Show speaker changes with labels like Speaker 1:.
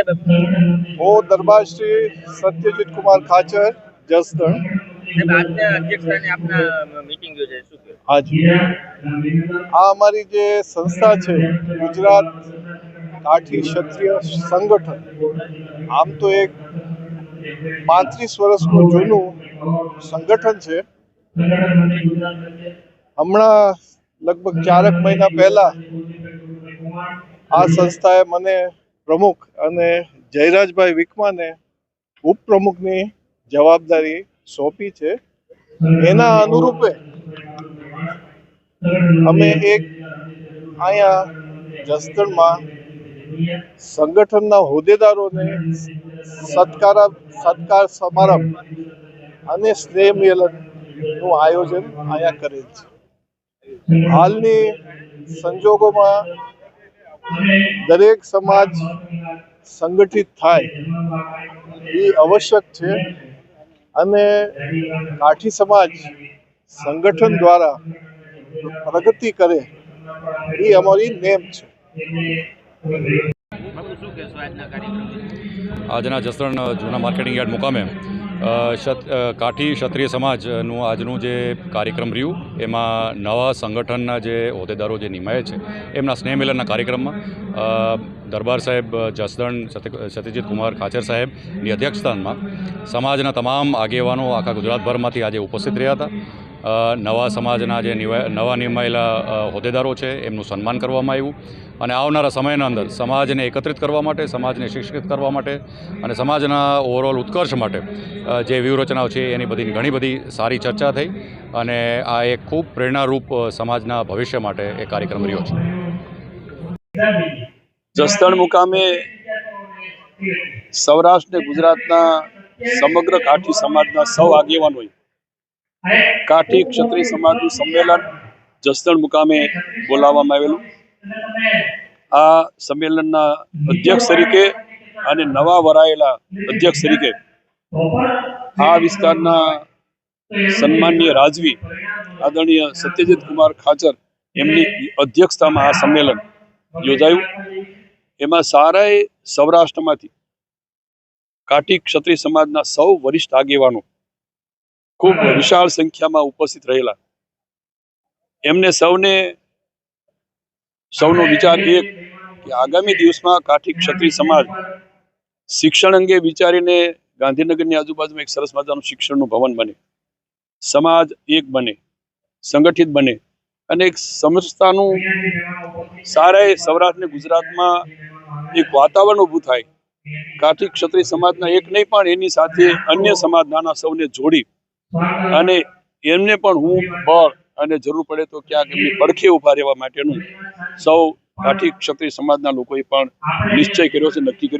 Speaker 1: આપનું?
Speaker 2: હું દરબાર શ્રી સત્યજીત કુમાર ખાચર જસદણ. આ અમારી જે સંસ્થા છે ગુજરાત કાઠી ક્ષત્રિય સંગઠન આમ તો એક પાંત્રીસ વર્ષનું જૂનું સંગઠન છે. હમણાં લગભગ ચારક મહિના પહેલા આ સંસ્થાએ મને પ્રમુખ અને જયરાજભાઈ વિકમાને ઉપપ્રમુખની જવાબદારી સોંપી છે. એના અનુરૂપે અમે એક અહીંયા જસદણમાં સંગઠનના હોદ્દેદારોને સત્કાર સત્કાર સમારંભ અને સ્નેહ મિલનનું આયોજન અહીંયા કરેલ છે. હાલની સંજોગોમાં દરેક સમાજ સંગઠિત થાય, એ આવશ્યક છે. અને કાઠી સમાજ સંગઠન દ્વારા પ્રગતિ કરે, એ અમારી નેમ છે.
Speaker 1: આજના
Speaker 3: જસરણ જૂના માર્કેટિંગ યાર્ડ મુકામે કાઠી ક્ષત્રિય સમાજનું આજનું જે કાર્યક્રમ રહ્યું, એમાં નવા સંગઠનના જે હોદ્દેદારો જે નિમાય છે, એમના સ્નેહ મિલનના કાર્યક્રમમાં દરબાર સાહેબ જસદણ સત્યજીત કુમાર ખાચર સાહેબની અધ્યક્ષસ્થાનમાં સમાજના તમામ આગેવાનો આખા ગુજરાતભરમાંથી આજે ઉપસ્થિત રહ્યા હતા. નવા સમાજના જે નવા નિમાયેલા હોદ્દેદારો છે, એમનું સન્માન કરવામાં આવ્યું. અને આવનારા સમયના અંદર સમાજને એકત્રિત કરવા માટે, સમાજને શિક્ષિત કરવા માટે અને સમાજના ઓવરઓલ ઉત્કર્ષ માટે જે વ્યૂહરચનાઓ છે, એની બધી ઘણી બધી સારી ચર્ચા થઈ. અને આ એક ખૂબ પ્રેરણારૂપ સમાજના ભવિષ્ય માટે એ કાર્યક્રમ રહ્યો છે.
Speaker 4: જસદણ મુકામે સૌરાષ્ટ્ર ને ગુજરાતના સમગ્ર કાઠી સમાજના સૌ આગેવાનોએ કાઠી ક્ષત્રિય સમાજનું સંમેલન જસદણ મુકામે બોલાવવામાં આવેલું. આ સંમેલનના અધ્યક્ષ તરીકે અને નવા વરાયેલા અધ્યક્ષ તરીકે આ વિસ્તારના સન્માનીય રાજવી આદરણીય સત્યજીત કુમાર ખાચર એમની અધ્યક્ષતામાં આ સંમેલન યોજાયું. એમાં સારાએ સૌરાષ્ટ્રમાંથી કાઠી ક્ષત્રિય સમાજના સૌ વરિષ્ઠ આગેવાનો ખૂબ વિશાળ સંખ્યામાં ઉપસ્થિત રહેલા. એમને સૌને સૌનો વિચાર એક કે આગામી દિવસમાં કાઠી ક્ષત્રિય સમાજ શિક્ષણ અંગે વિચારીને ગાંધીનગરની આજુબાજુમાં એક સરસ મજાનું શિક્ષણનું ભવન બને. સમાજ એક બને સંગઠિત બને અને એક સમજતાનું સારા સૌરાષ્ટ્ર ને ગુજરાતમાં એક વાતાવરણ ઊભું થાય. કાઠી ક્ષત્રિય સમાજના એક નહીં પણ એની સાથે અન્ય સમાજ નાના સૌને જોડી અને એમને પણ હું બળ અને જરૂર પડે તો ક્યાંક એમની પડખે ઊભા રહેવા માટેનું સૌ કાઠી ક્ષત્રિય સમાજના લોકોએ પણ નિશ્ચય કર્યો છે, નક્કી કર્યું